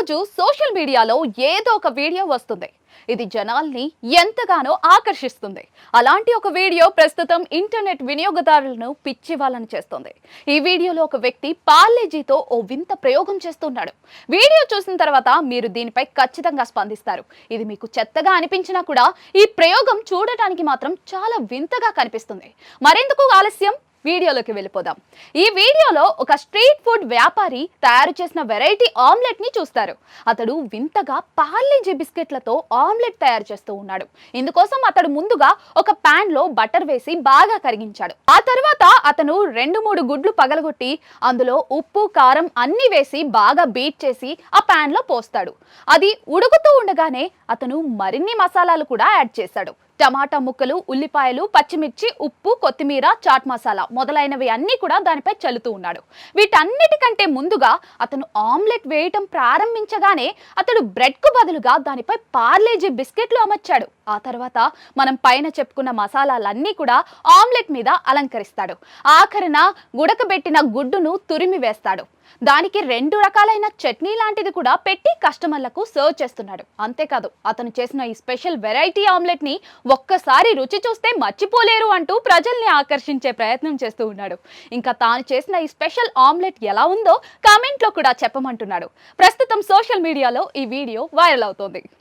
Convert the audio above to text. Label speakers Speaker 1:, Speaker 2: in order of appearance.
Speaker 1: ప్రతిరోజు సోషల్ మీడియాలో ఏదో ఒక వీడియో వస్తుంది. ఇది జనాల్ని ఎంతగానో ఆకర్షిస్తుంది. అలాంటి ఒక వీడియో ప్రస్తుతం ఇంటర్నెట్ వినియోగదారులను పిచ్చివాళ్ళని చేస్తుంది. ఈ వీడియోలో ఒక వ్యక్తి పాలేజీతో ఓ వింత ప్రయోగం చేస్తున్నాడు. వీడియో చూసిన తర్వాత మీరు దీనిపై ఖచ్చితంగా స్పందిస్తారు. ఇది మీకు చెత్తగా అనిపించినా కూడా ఈ ప్రయోగం చూడటానికి మాత్రం చాలా వింతగా కనిపిస్తుంది. మరెందుకు ఆలస్యం? వీడియోలోకి వెళ్ళిపోదాం. ఈ వీడియోలో ఒక స్ట్రీట్ ఫుడ్ వ్యాపారి తయారు చేసిన వెరైటీ ఆమ్లెట్ని చూస్తారు. అతడు వింతగా పార్లేజీ బిస్కెట్లతో ఆమ్లెట్ తయారు చేస్తూ ఉన్నాడు. ఇందుకోసం అతడు ముందుగా ఒక ప్యాన్లో బటర్ వేసి బాగా కరిగించాడు. ఆ తర్వాత అతను రెండు మూడు గుడ్లు పగలగొట్టి అందులో ఉప్పు కారం అన్ని వేసి బాగా బీట్ చేసి ఆ ప్యాన్లో పోస్తాడు. అది ఉడుకుతూ ఉండగానే అతను మరిన్ని మసాలాలు కూడా యాడ్ చేశాడు. టమాటా ముక్కలు ఉల్లిపాయలు పచ్చిమిర్చి ఉప్పు కొత్తిమీర చాట్ మసాలా. మొదలైనవి అన్నీ కూడా దానిపై చల్లుతూ ఉన్నాడు. వీటన్నిటికంటే ముందుగా అతను ఆమ్లెట్ వేయటం ప్రారంభించగానే అతడు బ్రెడ్కు బదులుగా దానిపై పార్లేజీ బిస్కెట్లు అమర్చాడు. ఆ తర్వాత మనం పైన చెప్పుకున్న మసాలాలన్నీ కూడా ఆమ్లెట్ మీద అలంకరిస్తాడు. ఆఖరిన గుడకబెట్టిన గుడ్డును తురిమి వేస్తాడు దానికి రెండు రకాలైన చట్నీ లాంటిది కూడా పెట్టి కస్టమర్లకు సర్వ్ చేస్తున్నాడు అంతేకాదు అతను చేసిన ఈ స్పెషల్ వెరైటీ ఆమ్లెట్ని ఒక్కసారి రుచి చూస్తే మర్చిపోలేరు అంటూ ప్రజల్ని ఆకర్షించే ప్రయత్నం చేస్తూ ఉన్నాడు. ఇంకా తాను చేసిన ఈ స్పెషల్ ఆమ్లెట్ ఎలా ఉందో కామెంట్లో కూడా చెప్పమంటున్నాడు. ప్రస్తుతం సోషల్ మీడియాలో ఈ వీడియో వైరల్ అవుతోంది.